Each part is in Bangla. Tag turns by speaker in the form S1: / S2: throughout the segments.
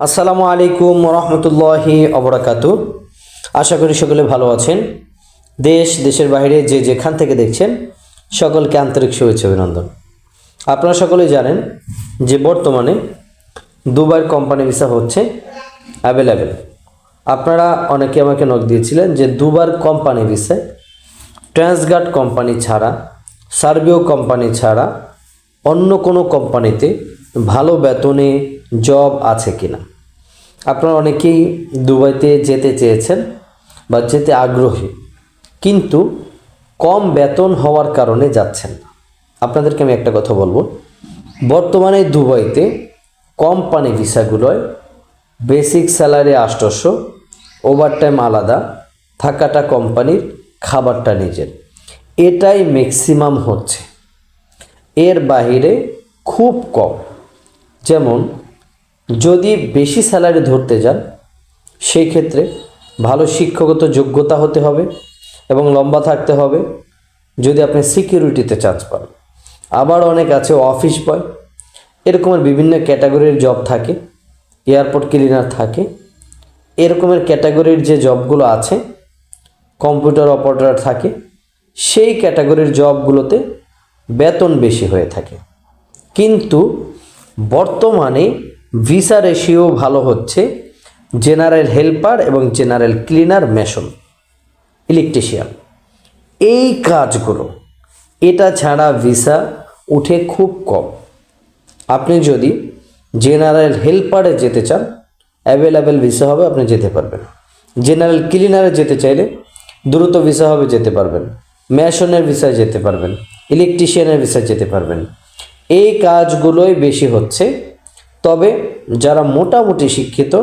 S1: আসসালামু আলাইকুম রহমতুল্লাহি অবরাকাতু। আশা করি সকলে ভালো আছেন। দেশ, দেশের বাইরে যে যেখান থেকে দেখছেন, সকলকে আন্তরিক শুভেচ্ছা অভিনন্দন। আপনারা সকলেই জানেন যে বর্তমানে দুবার কোম্পানি ভিসা হচ্ছে অ্যাভেলেবেল। আপনারা অনেকে আমাকে নক দিয়েছিলেন যে দুবার কোম্পানি ভিসায় ট্রান্সগার্ড কোম্পানি ছাড়া সার্বিও কোম্পানি ছাড়া, অন্য কোনো কোম্পানিতে ভালো বেতনে জব আছে কি না আপনারা অনেকেই দুবাইতে যেতে চেয়েছেন বা যেতে আগ্রহী, কিন্তু কম বেতন হওয়ার কারণে যাচ্ছেন না। আপনাদেরকে আমি একটা কথা বলব, বর্তমানে দুবাইতে কোম্পানি ভিসাগুলোয় বেসিক স্যালারি আষ্টশো ওভারটাইম আলাদা, থাকাটা কোম্পানির, খাবারটা নিজের। এটাই ম্যাক্সিমাম হচ্ছে। এর বাইরে খুব কম। যেমন যদি বেশি স্যালারি ধরতে যান, সেই ক্ষেত্রে ভালো শিক্ষাগত যোগ্যতা হতে হবে এবং লম্বা থাকতে হবে যদি আপনি সিকিউরিটিতে চান্স পান। আবার অনেক আছে অফিস বয় এরকমের বিভিন্ন ক্যাটাগরির জব থাকে এয়ারপোর্ট ক্লিনার থাকে, এরকমের ক্যাটাগরির যে জবগুলো আছে কম্পিউটার অপারেটর থাকে, সেই ক্যাটাগরির জবগুলোতে বেতন বেশি হয়ে থাকে। কিন্তু বর্তমানে ভিসা রেশিও ভালো হচ্ছে, জেনারেল হেল্পার এবং জেনারেল ক্লিনার মেশন, ইলেকট্রিশিয়ান। এই কাজগুলো এটা ছাড়া ভিসা উঠে খুব কম। আপনি যদি জেনারেল হেল্পারে যেতে চান, অ্যাভেলেবেল ভিসা হবে, আপনি যেতে পারবেন। জেনারেল ক্লিনারে যেতে চাইলে দ্রুত ভিসা হবে, যেতে পারবেন। ম্যাশনের ভিসায় যেতে পারবেন, ইলেকট্রিশিয়ানের ভিসায় যেতে পারবেন। এই কাজগুলোই বেশি হচ্ছে। তবে যারা মোটামুটি শিক্ষিত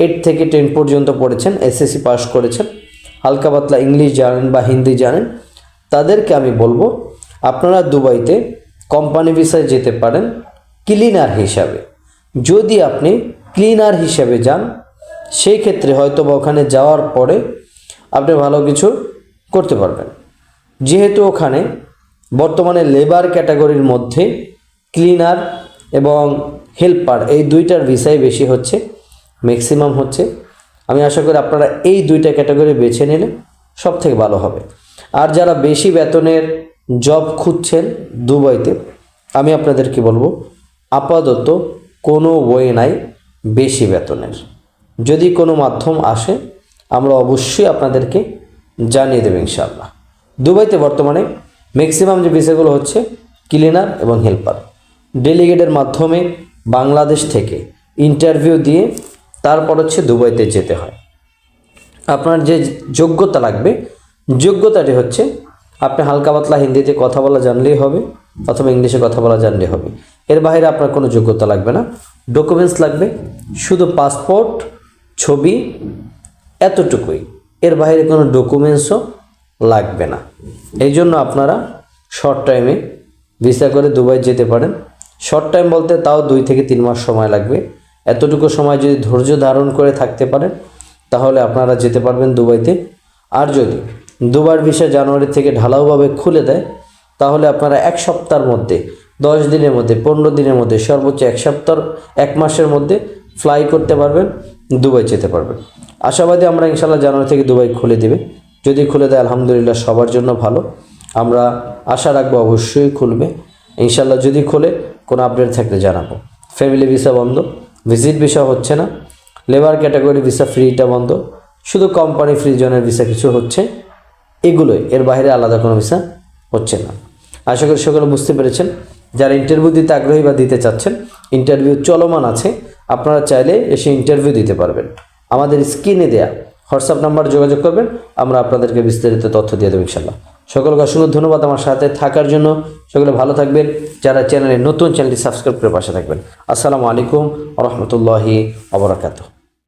S1: এইট থেকে টেন পর্যন্ত পড়েছেন এসএসসি পাস করেছেন, হালকা পাতলা ইংলিশ জানেন বা হিন্দি জানেন, তাদেরকে আমি বলব, আপনারা দুবাইতে কোম্পানি ভিসায় যেতে পারেন ক্লিনার হিসাবে। যদি আপনি ক্লিনার হিসাবে যান, সেই ক্ষেত্রে হয়তো বা ওখানে যাওয়ার পরে আপনি ভালো কিছু করতে পারবেন। যেহেতু ওখানে বর্তমানে লেবার ক্যাটাগরির মধ্যে ক্লিনার এবং হেল্পার এই দুইটার ভিসাই বেশি হচ্ছে ম্যাক্সিমাম হচ্ছে। আমি আশা করি আপনারা এই দুইটা ক্যাটাগরি বেছে নিলে সব থেকে ভালো হবে। আর যারা বেশি বেতনের জব খুঁজছেন দুবাইতে, আমি আপনাদেরকে বলব, আপাতত কোনো ওয়ে নাই বেশি বেতনের। যদি কোনো মাধ্যম আসে, আমরা অবশ্যই আপনাদেরকে জানিয়ে দেবো ইনশাআল্লাহ। দুবাইতে বর্তমানে ম্যাক্সিমাম যে ভিসাগুলো হচ্ছে ক্লিনার এবং হেল্পার ডেলিগেটের মাধ্যমে বাংলাদেশ থেকে ইন্টারভিউ দিয়ে তারপর হচ্ছে দুবাইতে যেতে হয়। আপনার যে যোগ্যতা লাগবে, যোগ্যতাটি হচ্ছে আপনি হালকা পাতলা হিন্দিতে কথা বলা জানলেই হবে অথবা ইংলিশে কথা বলা জানলেই হবে। এর বাইরে আপনার কোনো যোগ্যতা লাগবে না। ডকুমেন্টস লাগবে, শুধু পাসপোর্ট, ছবি, এতটুকুই। এর বাইরে কোনো ডকুমেন্টসও লাগবে না। এই জন্য আপনারা শর্ট টাইমে ভিসা করে দুবাই যেতে পারেন। শর্ট টাইম বলতে তাও দুই থেকে তিন মাস সময় লাগবে। এতটুকু সময় যদি ধৈর্য ধারণ করে থাকতে পারেন, তাহলে আপনারা যেতে পারবেন দুবাইতে। আর যদি দুবার ভিসা জানুয়ারি থেকে ঢালাওভাবে খুলে দেয়, তাহলে আপনারা এক সপ্তাহের মধ্যে, দশ দিনের মধ্যে, পনেরো দিনের মধ্যে, সর্বোচ্চ এক সপ্তাহ, এক মাসের মধ্যে ফ্লাই করতে পারবেন, দুবাই যেতে পারবেন। আশাবাদী আমরা ইনশাল্লাহ জানুয়ারি থেকে দুবাই খুলে দেবে। যদি খুলে দেয়, আলহামদুলিল্লাহ সবার জন্য ভালো। আমরা আশা রাখব অবশ্যই খুলবে। ইনশাল্লাহ যদি খোলে, কোনো আপডেট থাকলে জানাব। ফ্যামিলি ভিসা বন্ধ ভিজিট ভিসা হচ্ছে না লেবার ক্যাটাগরি ভিসা ফ্রিটা বন্ধ, শুধু কোম্পানি ফ্রি জোনের ভিসা কিছু হচ্ছে, এগুলোই, এর বাইরে আলাদা কোনো ভিসা হচ্ছে না। আশা করি সকলে বুঝতে পেরেছেন, যারা ইন্টারভিউ দিতে আগ্রহী বা দিতে চাচ্ছেন ইন্টারভিউ চলমান আছে, আপনারা চাইলে এসে ইন্টারভিউ দিতে পারবেন। আমাদের স্ক্রিনে দেয়া হোয়াটসঅ্যাপ নাম্বার যোগাযোগ করবেন, আমরা আপনাদেরকে বিস্তারিত তথ্য দিয়ে দেবো ইনশাল্লাহ সকলকে অসংখ্য ধন্যবাদ আমার সাথে থাকার জন্য। সকলে ভালো থাকবেন। যারা চ্যানেলে নতুন, চ্যানেলটি সাবস্ক্রাইব করে পাশে থাকবেন। আসসালামু আলাইকুম রহমতুল্লাহি আবরাকাতু